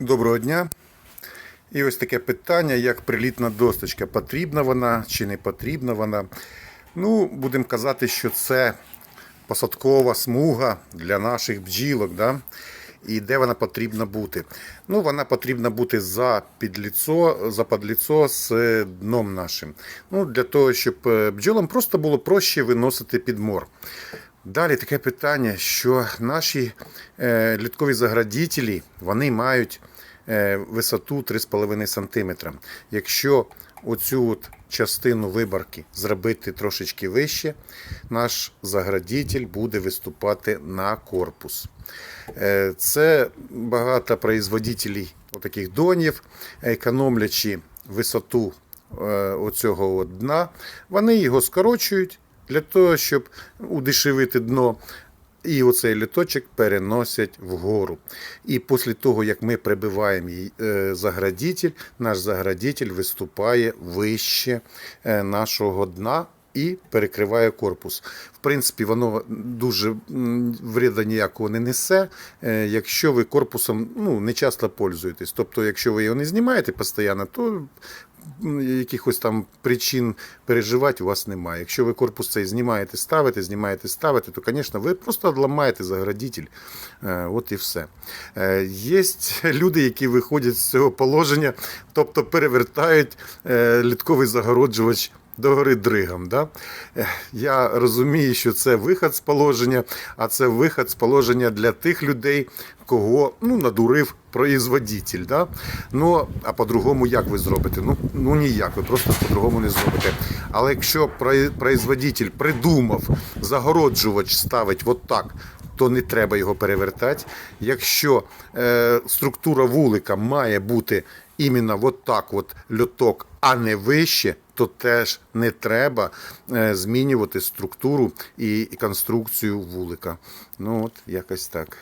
Доброго дня. І ось таке питання, як прилітна досточка. Потрібна вона чи не потрібна вона. Ну, будемо казати, що це посадкова смуга для наших бджілок. Да? І де вона потрібна бути? Ну, вона потрібна бути за підліцо, за подліцо з е, дном нашим. Ну, для того, щоб е, бджолам просто було проще виносити підмор. Далі таке питання, що наші е, літкові заградітелі вони мають е, висоту 3,5 см. Якщо оцю от частину виборки зробити трошечки вище, наш заградітель буде виступати на корпус. Е, Це багато производителів таких донів, економлячи висоту е, оцього дна, вони його скорочують для того, щоб удешевити дно. І оцей літочок переносять вгору. І після того, як ми прибиваємо е, наш заградитель виступає вище е, нашого дна і перекриває корпус. В принципі, воно дуже вреда ніякого не несе, е, якщо ви корпусом ну, не часто пользуєтесь. Тобто, якщо ви його не знімаєте постійно, то якихось там причин переживати у вас немає. Якщо ви корпус цей знімаєте, ставите, знімаєте, ставите, то, звісно, ви просто ламаєте заградитель. Е, От і все. Е, Є люди, які виходять з цього положення, тобто перевертають е, літковий загороджувач догори дригом. Да? Я розумію, що це вихід з положення, а це вихід з положення для тих людей, кого ну, надурив производитель. Да? Ну, а по-другому як ви зробите? Ну, ну ніяк, ви просто по-другому не зробите. Але якщо про- производитель придумав загороджувач ставить от то не треба його перевертати. Якщо е, структура вулика має бути іменно от так, от льоток, а не вище, то теж не треба е, змінювати структуру і, і конструкцію вулика. Ну от якось так.